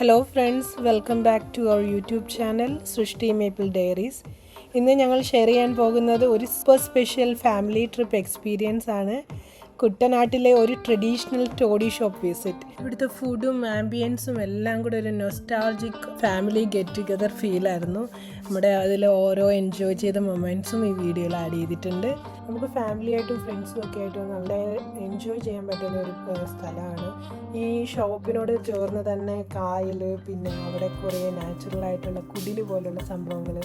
Hello friends welcome back to our YouTube channel Srishti maple diaries ഇന്ന് ഞങ്ങൾ share ചെയ്യാൻ പോകുന്നത് ഒരു super special family trip experience ആണ്. കുട്ടനാട്ടിലെ ഒരു ട്രഡീഷണൽ ടോഡി ഷോപ്പ് വിസിറ്റ് ഇവിടുത്തെ ഫുഡും ആംബിയൻസും എല്ലാം കൂടെ ഒരു നൊസ്റ്റാൾജിക് ഫാമിലി ഗെറ്റ് ടുഗദർ ഫീലായിരുന്നു നമ്മുടെ അതിൽ ഓരോ എൻജോയ് ചെയ്ത മൊമെന്റ്സും ഈ വീഡിയോയിൽ ആഡ് ചെയ്തിട്ടുണ്ട്. നമുക്ക് ഫാമിലിയായിട്ടും ഫ്രണ്ട്സും ഒക്കെ ആയിട്ടും നല്ല എൻജോയ് ചെയ്യാൻ പറ്റുന്ന ഒരു സ്ഥലമാണ്. ഈ ഷോപ്പിനോട് ചേർന്ന് തന്നെ കായൽ പിന്നെ അവിടെ കുറേ നാച്ചുറൽ ആയിട്ടുള്ള കുടിൽ പോലുള്ള സംഭവങ്ങൾ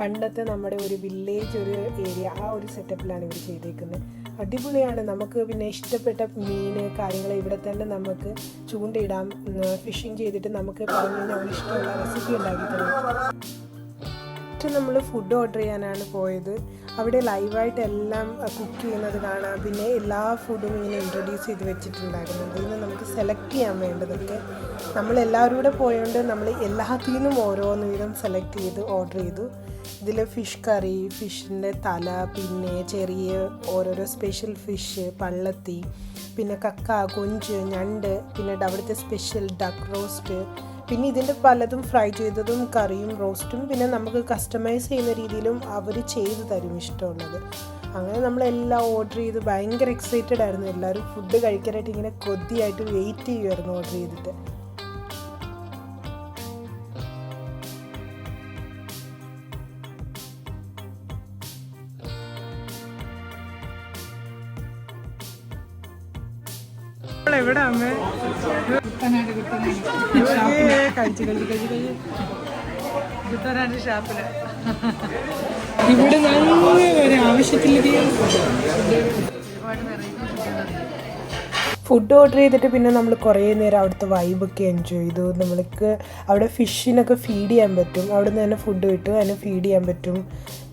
പണ്ടത്തെ നമ്മുടെ ഒരു വില്ലേജ് ഒരു ഏരിയ ആ ഒരു സെറ്റപ്പിലാണ് ഇവർ ചെയ്തേക്കുന്നത് അടിപൊളിയാണ്. നമുക്ക് പിന്നെ ഇഷ്ടപ്പെട്ട മീൻ കാര്യങ്ങൾ ഇവിടെ തന്നെ നമുക്ക് ചൂണ്ടയിടാം. ഫിഷിങ് ചെയ്തിട്ട് നമുക്ക് പറഞ്ഞു കഴിഞ്ഞാൽ ഇഷ്ടമുള്ള റെസിപ്പി ഉണ്ടാക്കി തരും. ഫസ്റ്റ് നമ്മൾ ഫുഡ് ഓർഡർ ചെയ്യാനാണ് പോയത്. അവിടെ ലൈവായിട്ട് എല്ലാം കുക്ക് ചെയ്യുന്നത് കാണാം. പിന്നെ എല്ലാ ഫുഡും ഇങ്ങനെ ഇൻട്രൊഡ്യൂസ് ചെയ്ത് വെച്ചിട്ടുണ്ടായിരുന്നു. ഇതിൽ നിന്ന് നമുക്ക് സെലക്ട് ചെയ്യാൻ വേണ്ടതൊക്കെ നമ്മൾ എല്ലാവരും കൂടെ പോയതുകൊണ്ട് നമ്മൾ എല്ലാത്തിൽ നിന്നും ഓരോന്ന് വീതം സെലക്ട് ചെയ്ത് ഓർഡർ ചെയ്തു. ഇതിൽ ഫിഷ് കറി ഫിഷിന്റെ തല പിന്നെ ചെറിയ ഓരോരോ സ്പെഷ്യൽ ഫിഷ് പള്ളത്തി പിന്നെ കക്ക കൊഞ്ച് ഞണ്ട് പിന്നെ അവിടുത്തെ സ്പെഷ്യൽ ഡക്ക് റോസ്റ്റ് പിന്നെ ഇതിന്റെ പലതും ഫ്രൈ ചെയ്തതും കറിയും റോസ്റ്റും പിന്നെ നമുക്ക് കസ്റ്റമൈസ് ചെയ്യുന്ന രീതിയിലും അവർ ചെയ്തു തരും ഇഷ്ടമുള്ളത്. അങ്ങനെ നമ്മളെല്ലാം ഓർഡർ ചെയ്ത് ഭയങ്കര എക്സൈറ്റഡ് ആയിരുന്നു എല്ലാവരും. ഫുഡ് കഴിക്കാനായിട്ട് ഇങ്ങനെ കൊതിയായിട്ട് വെയിറ്റ് ചെയ്യുമായിരുന്നു ഓർഡർ ചെയ്തിട്ട്. എവിടെ അമ്മേ? കഴിച്ചു കഴിച്ചു കഴിച്ചു കഴിച്ചു. കുട്ടനാട് ഷാപ്പിൽ. ഇവിടെ നല്ല ഒരു ആവശ്യത്തിലധികം ഒരുപാട് വെറൈറ്റി ഫുഡ് ഓർഡർ ചെയ്തിട്ട് പിന്നെ നമ്മൾ കുറേ നേരം അവിടുത്തെ വൈബൊക്കെ എൻജോയ് ചെയ്തു. നമ്മൾക്ക് അവിടെ ഫിഷിനൊക്കെ ഫീഡ് ചെയ്യാൻ പറ്റും. അവിടെ നിന്ന് തന്നെ ഫുഡ് കിട്ടും അതിനെ ഫീഡ് ചെയ്യാൻ പറ്റും.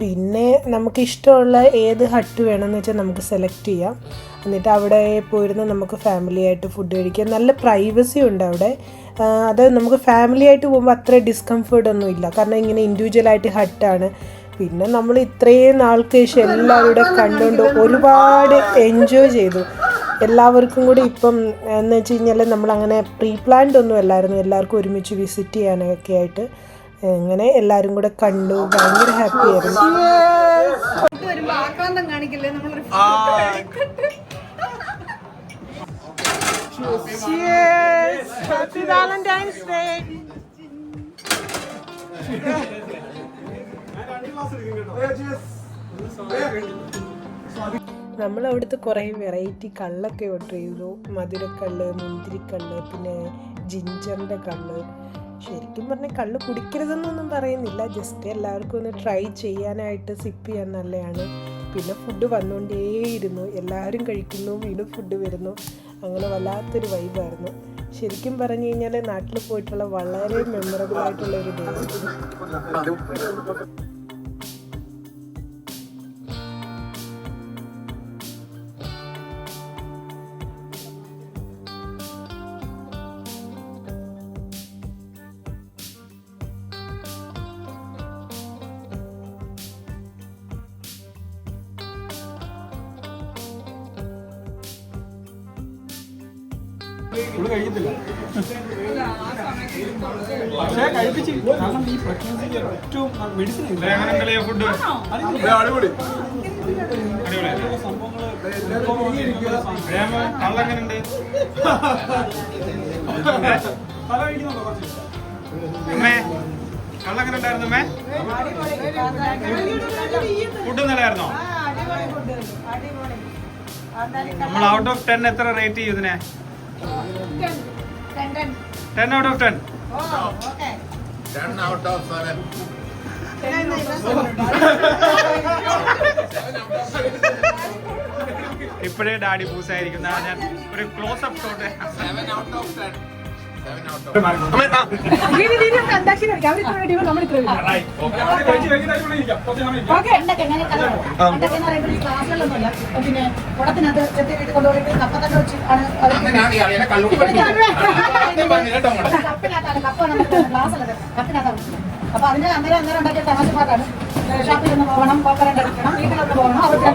പിന്നെ നമുക്ക് ഇഷ്ടമുള്ള ഏത് ഹട്ട് വേണമെന്ന് വെച്ചാൽ നമുക്ക് സെലക്ട് ചെയ്യാം. എന്നിട്ട് അവിടെ പോയിരുന്ന നമുക്ക് ഫാമിലി ആയിട്ട് ഫുഡ് കഴിക്കാം. നല്ല പ്രൈവസി ഉണ്ട് അവിടെ. അത് നമുക്ക് ഫാമിലി ആയിട്ട് പോകുമ്പോൾ അത്ര ഡിസ്കംഫേർട്ട് ഒന്നും ഇല്ല. കാരണം ഇങ്ങനെ ഇൻഡിവിജ്വലായിട്ട് ഹട്ടാണ് പിന്നെ നമ്മൾ ഇത്രയും നാൾക്ക് ശേഷം എല്ലാവരും കണ്ടുകൊണ്ട് ഒരുപാട് എൻജോയ് ചെയ്തു. എല്ലാവർക്കും കൂടി ഇപ്പം എന്ന് വെച്ച് കഴിഞ്ഞാൽ നമ്മളങ്ങനെ പ്രീ പ്ലാൻഡ് ഒന്നും അല്ലായിരുന്നു. എല്ലാവർക്കും ഒരുമിച്ച് വിസിറ്റ് ചെയ്യാനൊക്കെ ആയിട്ട് അങ്ങനെ എല്ലാവരും കൂടെ കണ്ടു. ഭയങ്കര ഹാപ്പി ആയിരുന്നു. കാണിക്കില്ലേ നമ്മളൊരു നമ്മൾ അവിടുത്തെ കുറേ വെറൈറ്റി കള്ളൊക്കെ ഓർഡർ ചെയ്തു. മധുരക്കള്ള് മുന്തിരിക്കള്ള് പിന്നെ ജിഞ്ചറിന്റെ കള്ള്. ശരിക്കും പറഞ്ഞാൽ കള്ള് കുടിക്കരുതെന്നൊന്നും പറയുന്നില്ല. ജസ്റ്റ് എല്ലാവർക്കും ഒന്ന് ട്രൈ ചെയ്യാനായിട്ട് സിപ്പ് ചെയ്യാൻ നല്ലതാണ്. പിന്നെ ഫുഡ് വന്നുകൊണ്ടേയിരുന്നു എല്ലാവരും കഴിക്കുന്നു വീണ്ടും ഫുഡ് വരുന്നു. അങ്ങനെ വല്ലാത്തൊരു വൈബായിരുന്നു ശരിക്കും പറഞ്ഞു കഴിഞ്ഞാൽ നാട്ടിൽ പോയിട്ടുള്ള വളരെ മെമ്മറബിൾ ആയിട്ടുള്ള ഒരു ഡേ ഫുള്ള് കഴിക്കത്തില്ല. പക്ഷേ കഴിപ്പിച്ച് കാരണം ഈ പ്രഗ്നൻസിക്ക് ഏറ്റവും മെഡിസിൻ ഫുഡ് അടിപൊളി. കഴിക്കുന്നുണ്ടോ കുറച്ച്? കള്ളെങ്ങനെ ഉണ്ടായിരുന്നു അമ്മേ ഫുഡ് നമ്മൾ ഔട്ട് ഓഫ് ടെൻ എത്ര റേറ്റ് ചെയ്യും ഇതിനെ? Ten out of ten Ten out of seven. ഇപ്പോഴേ ഡാഡി പൂസായിരിക്കും ദാ ഞാൻ ഒരു close up shot Seven out of ten. പിന്നെ കുടത്തിനകത്ത് ചെത്തി വീട്ടിൽ കൊണ്ടുപോയിട്ട് കപ്പത്തന്നെ വെച്ച് ആണ്. കപ്പിനകത്താണ് കപ്പ നമുക്ക് ഗ്ലാസ് അല്ലേ കപ്പിനകത്താണ് അപ്പൊ അതിന്റെ അന്നേരം അന്നേരം ഉണ്ടാക്കിയ തമാശപ്പാട്ടാണ് ഷാപ്പിൽ നിന്ന് പോകണം കോപ്പറേറ്റ് അടിക്കണം വീട്ടിലൊന്ന് പോകണം അവർക്ക്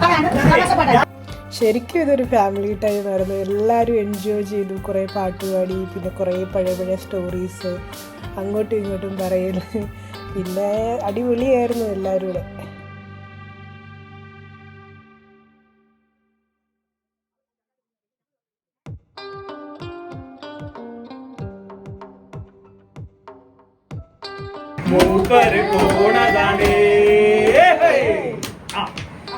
അതാണ് തമാശപ്പാട്ടാണ് ശരിക്കും ഇതൊരു ഫാമിലി ടൈം ആയിരുന്നു. എല്ലാവരും എൻജോയ് ചെയ്തു. കുറേ പാട്ട് പാടി പിന്നെ കുറേ പഴയ പഴയ സ്റ്റോറീസ് അങ്ങോട്ടും ഇങ്ങോട്ടും പറയൽ പിന്നെ അടിപൊളിയായിരുന്നു എല്ലാവരും കൂടെ. മൂപ്പര് പോണതാണേ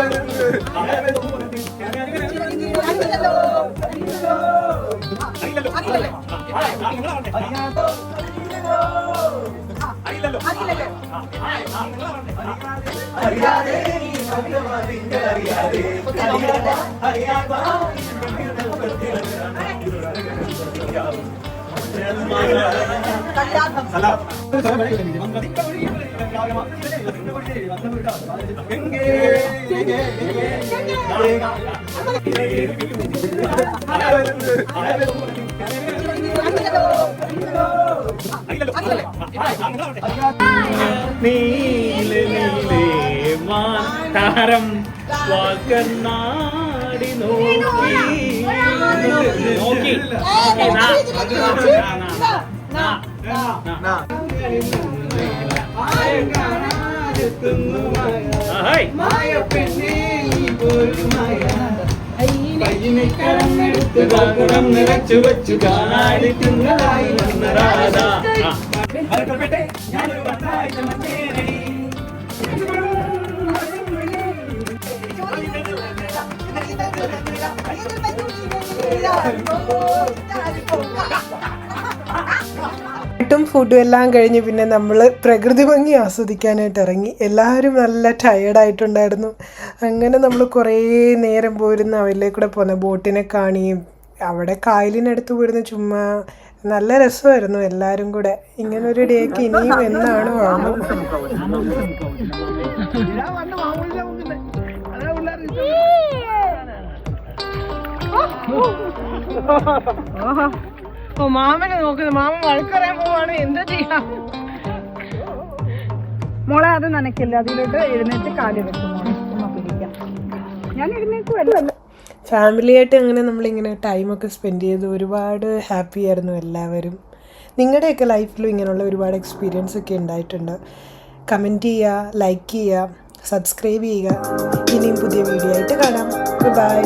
ഇന്നലാ അനുരിച്ച് യെസ് അറിയാതെ അറിയാതെ ഗുഡ് നീല നീലേ. മാതാരം വാക്കനാടി നോക്കി. നോക്കി. നാ, നാ, നാ, നാ, നാ. ആ, ഹേയ്. കുടം നിറച്ചു വെച്ചു കാണിക്കുന്നതായി വന്നരാധ ആ. ഫുഡും എല്ലാം കഴിഞ്ഞ് പിന്നെ നമ്മൾ പ്രകൃതി ഭംഗി ആസ്വദിക്കാനായിട്ട് ഇറങ്ങി. എല്ലാവരും നല്ല ടയേർഡായിട്ടുണ്ടായിരുന്നു അങ്ങനെ നമ്മൾ കുറേ നേരം പോയിരുന്ന് അവരിലേക്ക് കൂടെ പോന്ന ബോട്ടിനെ കാണിയും അവിടെ കായലിനടുത്ത് പോയിരുന്ന ചുമ്മാ നല്ല രസമായിരുന്നു എല്ലാവരും കൂടെ. ഇങ്ങനൊരു ഡേക്ക് ഇനിയും എന്നാണ് ആണോ ഓ മാമനെ നോക്കുന്നു. മാമൻ വഴക്കറിയാൻ പോവാണ്. എന്താ ചെയ്യാം? മോളെ അത് നനക്കില്ല അതിലോട്ട് എഴുന്നേറ്റ് കാൽ വെക്കും. ഞാൻ എഴുന്നേക്കുമല്ല ഫാമിലിയായിട്ട് അങ്ങനെ നമ്മളിങ്ങനെ ടൈമൊക്കെ സ്പെൻഡ് ചെയ്ത് ഒരുപാട് ഹാപ്പി ആയിരുന്നു എല്ലാവരും. നിങ്ങളുടെയൊക്കെ ലൈഫിലും ഇങ്ങനെയുള്ള ഒരുപാട് എക്സ്പീരിയൻസ് ഒക്കെ ഉണ്ടായിട്ടുണ്ട്. കമന്റ് ചെയ്യുക ലൈക്ക് ചെയ്യുക സബ്സ്ക്രൈബ് ചെയ്യുക. ഇനിയും പുതിയ വീഡിയോ ആയിട്ട് കാണാം. ബൈ